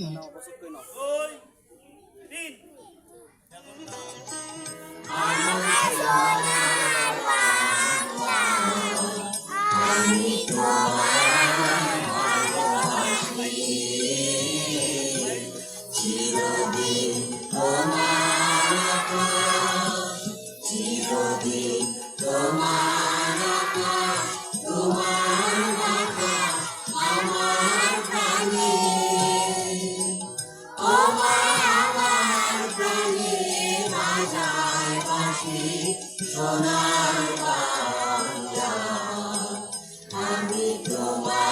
accepted. Hoy! Din! পাখি সোনার বাংলা আমি তোমার